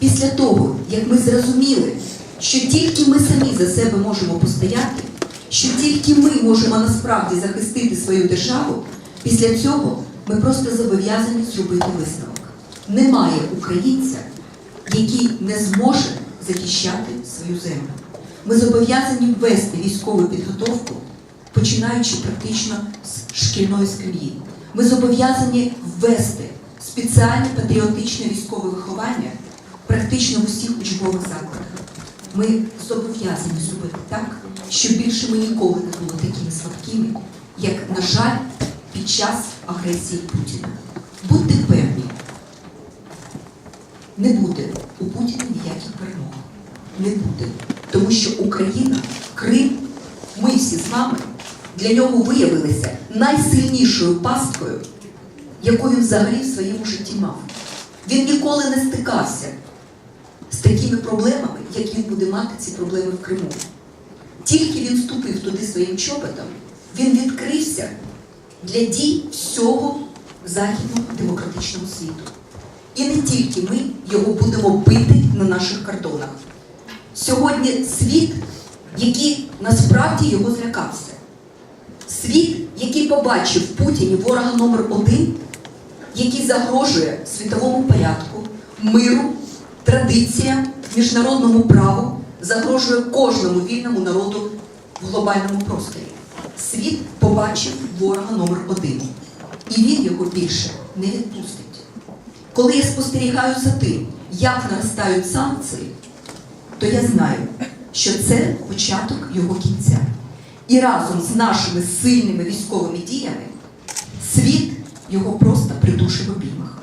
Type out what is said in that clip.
після того, як ми зрозуміли, що тільки ми самі за себе можемо постояти, що тільки ми можемо насправді захистити свою державу, після цього ми просто зобов'язані зробити висновок. Немає українця, який не зможе захищати свою землю. Ми зобов'язані ввести військову підготовку, починаючи практично з шкільної скам'ї. Ми зобов'язані ввести спеціальне патріотичне військове виховання практично в усіх учбових закладах. Ми зобов'язані зробити так, щоб більше ми ніколи не були такими слабкими, як, на жаль, під час агресії Путіна. Будьте певні, не буде у Путіна ніяких перемог. Не буде. Тому що Україна, Крим, ми всі з вами для нього виявилися найсильнішою пасткою, яку він взагалі в своєму житті мав. Він ніколи не стикався такими проблемами, як він буде мати ці проблеми в Криму. Тільки він вступив туди своїм чоботом, він відкрився для дій всього західного демократичного світу. І не тільки ми його будемо бити на наших кордонах. Сьогодні світ, який насправді його злякався. Світ, який побачив Путіні ворога номер один, який загрожує світовому порядку, миру, традиціям, міжнародному праву, загрожує кожному вільному народу в глобальному просторі. Світ побачив ворога номер один. І він його більше не відпустить. Коли я спостерігаю за тим, як наростають санкції, то я знаю, що це початок його кінця. І разом з нашими сильними військовими діями світ його просто придушив обіймах.